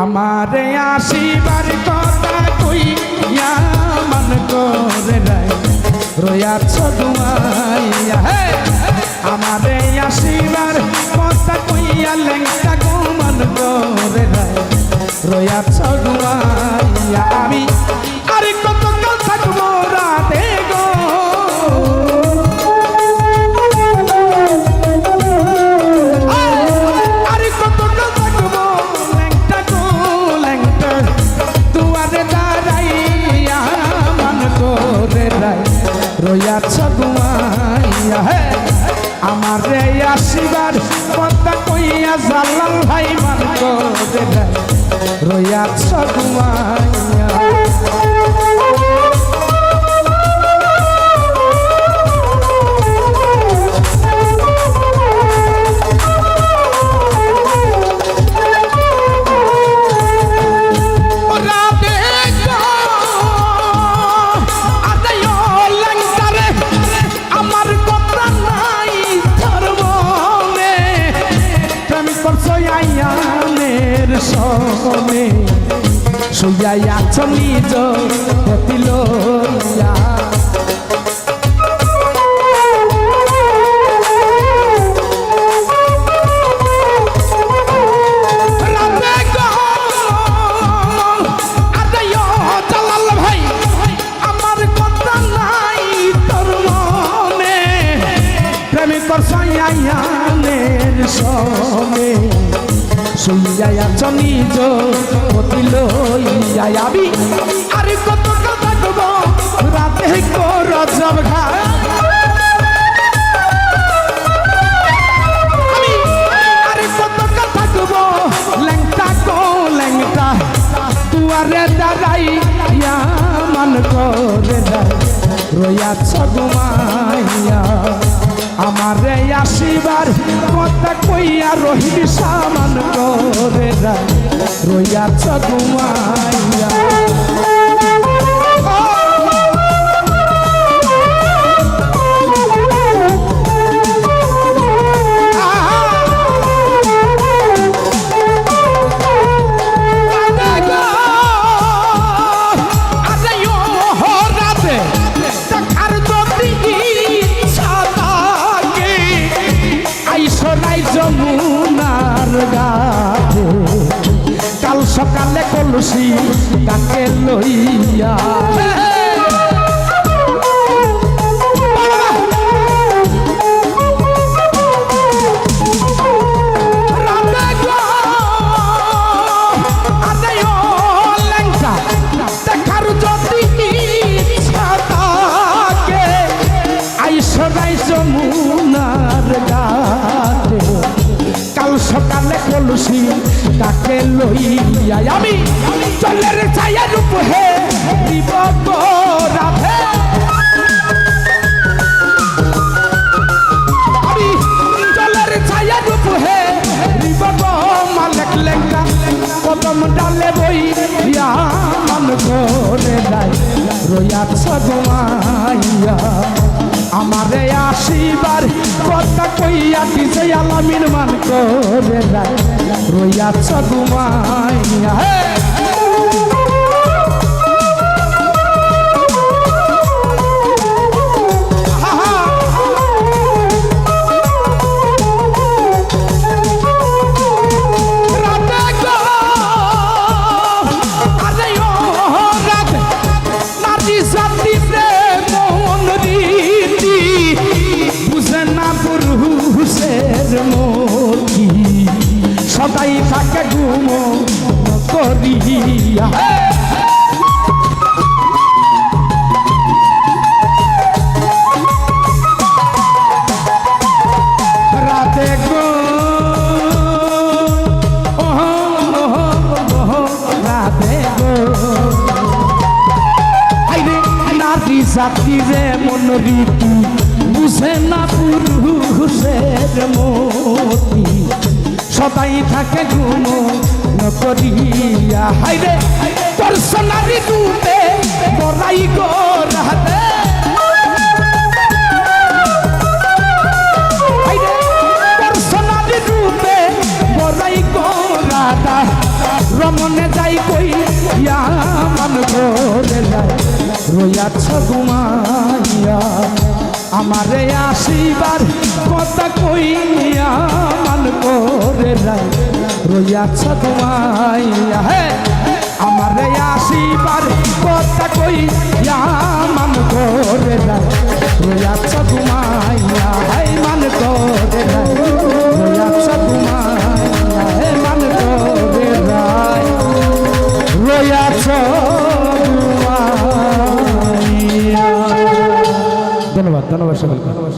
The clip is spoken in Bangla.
আমারে আসিবার কথা কই মন করে রয়াছ ঘুমাইয়া হে, আমারে আসিবার কথা কইয়া লেংটা গো মন করে রয়াছ আমি রইয়াছ ঘুমাইয়া হে আমার রে আসিবার কথা কইয়া জালাল ভাই মান করে সনে শুয়াই আছো নিজ পতি লইয়া। রাতে গো আদায় জালাল ভাই। আমার কথা নাই তোর মনে। প্রেমে করছাইয়ানের সনে শুইয়াই আছ নিজ লইয়া আমি আরে কত কথা কব, রাতে কর জব ঘা। দুয়ারে দাঁড়াই ইয়া মান করে দাই রয়াছ ঘুমাইয়া। আমারে আসিবার কথা কইয়া রহিবি সামান করে রইয়াছ ঘুমাইয়া। কলসি কাকে লইয়া। কলসি তাকে লইয়া আমি চলের ছায়া রূপ হে, দিব রাধে। আমি জলের ছায়া রূপ হে রিবব মালক লেঙ্গা, কদম ডালে বই মন করে নাই রয়াছ ঘুমাইয়া আমারে আসিবার কথা কইয়া দিছে আলামিন মান করে নাই রয়াছ ঘুমাইয়া। হে! পুরুষের মতি সদাই থাকে ঘুম করিয়া। নারী মন রীতি। বুঝে না পুরুষের মতি। সদাই থাকে ঘুম করিয়া। হাইরে তোর সোনারি রূপে বড়াই গো রাতে। ভ্রমণে যাই কই ইয়া মান ঘরে রইয়াছ ঘুমাইয়া। আমারে আসিবার কথা কইয়া মান করে রাই রইয়াছ তোমাইয়া। হে, আমারে আসিবার কথা কইয়া মান করে রাই রইয়াছ তোমাইয়া। হে, মান করে ধন্যবাদ ধন্যবাদ সকলকে ধন্যবাদ